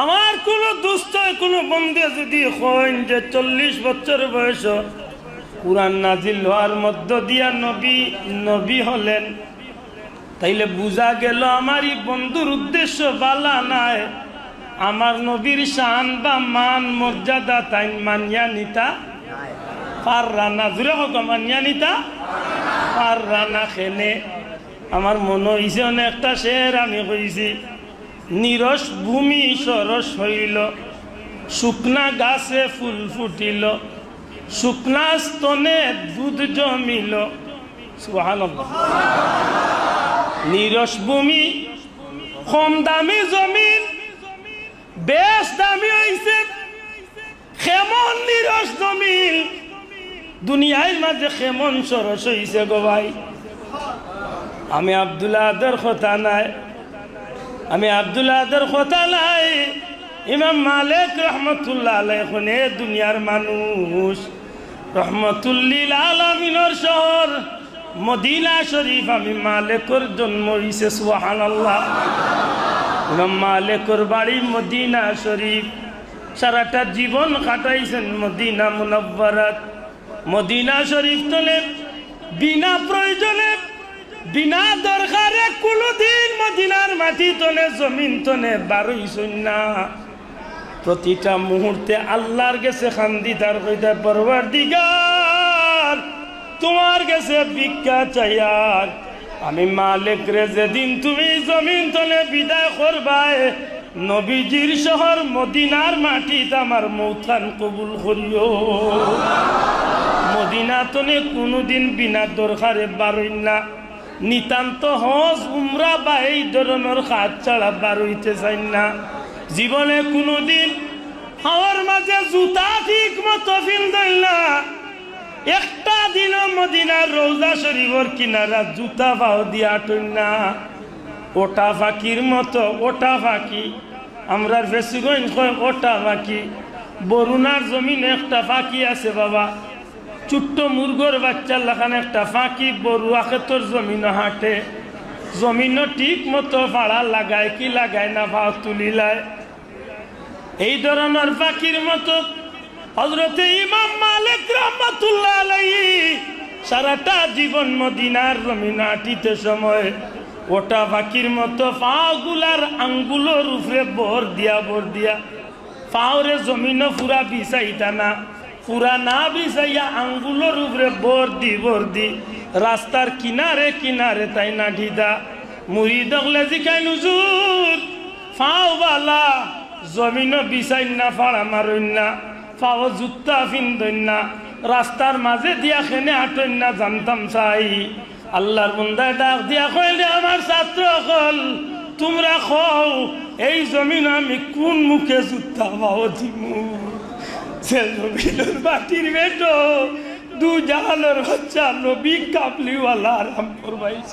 আমার কোনো দুস্থ কোনো বন্ধু যদি হইন যে চল্লিশ বছর বয়স পুরান নাজিল হওয়ার মধ্য দিয়া নবী নবী হলেন। তাইলে বুঝা গেল আমারই বন্ধুর উদ্দেশ্য বালা নাই। আমার নবীর শান বা মান, মর্যাদা তাই মানিয়া নিতা পার রানা। জুড়ে হোক, মানিয়া নিতা পার রানা খেলে আমার মনে হইছে অনেকটা শের আমি কইছি নিরস ভূমি সরস হইল, শুকনা গাছে ফুল ফুটিল, শুকনা স্তনে দুধ জমিল। নিরস ভূমি, কম দামি জমিন, বেশ দামি হইছে। খেমন নিরস জমিন? দুনিয়ার মাঝে খেমন সরস হইছে গো ভাই। আমি আব্দুল্লাহ আদর কথা নাই। আমি আদর কথা নাই ইমাম মালিক রহমতুল্লাহ আলাই এ দুনিয়ার মানুষ। রহমতুল্লিল আলমিনর শহর মদিনা শরীফ। আমি মালিকর জন্ম হইছে সুহান আল্লাহ ইমাম মালিকর বাড়ি মদিনা শরীফ। সারাটা জীবন কাটাইছেন মদিনা মুনব্বরাত মদিনা শরীফ তোলে বিনা প্রয়োজনে বিনা দরকারে কোনোদিন মদিনার মাটি তনে জমিন তনে বারইছই না প্রতিটা মুহূর্তে আল্লাহর গেছে খান্দি তার কইতে পরবার দিগার তোমার গেছে ভিক্ষা চাইয়ার। আমি মালিক রে যেদিন তুমি জমিন তলে বিদায় করবাই, নবীজির শহর মদিনার মাটিতে আমার মৌথান কবুল করিও। মদিনা তনে কোনোদিন বিনা দরকারে বারই না। নিতান্ত হজ, উমরা বা এই ধরনের হাত ছাড়া বার হইতে চাই না। জীবনে কোনোদিন হাওয়ার মাঝে জুতা ঠিক মতো ফিল না। একটা দিন মদিনার রৌজা শরীফর কিনারা জুতা পাও দিয়া টই না। ওটা ফাঁকির মতো, ওটা ফাঁকি। আমরা বেশিগঞ্জ কয়, ওটা ফাঁকি। বরুণার জমিনে একটা ফাঁকি আছে বাবা। ছোট্ট মুরগর বাচ্চার লাখানে একটা ফাঁকি, বড়ুয়া ক্ষেতর জমিন হাঁটে। জমিন ঠিক মতো ভাড়া লাগায় কি লাগায় না ভাও তুলিলায়। এই ধরনের পাখির মতো হজরতে ইমাম মালিক রহমতুল্লাহ আলাইহি সারাটা জীবন মদিনার জমিন সময়। ওটা পাখির মতো পাগুলার আঙ্গুলোর উপরে বর দিয়া বর দিয়া। পাওরে জমিন পুরা বিছাইতা না। পুরা না বিছাইয়া আঙ্গুলোর উপরে বর দি বর দি রাস্তার কিনারে কিনারে তাই না ঢিদা। মুড়ি দখলে জিকাই নুজুর ফাও বালা জমিন বিছাই না, ফাড়া মারইন না, ফাও জুত্তা ফিন্দইন না, রাস্তার মাঝে দিয়া খেনে হাঁটইন না, জানতাম চাই। আল্লাহর বন্দায় ডাক দিয়া কইলে আমার ছাত্র হল তোমরা খও এই জমিন আমি কোন মুখে জুত্তা পাও দিমু ছেলের বাটির বেটো। দু জাহালের বাচ্চা নবী কাপলিওয়ালা আরাম করবাইছ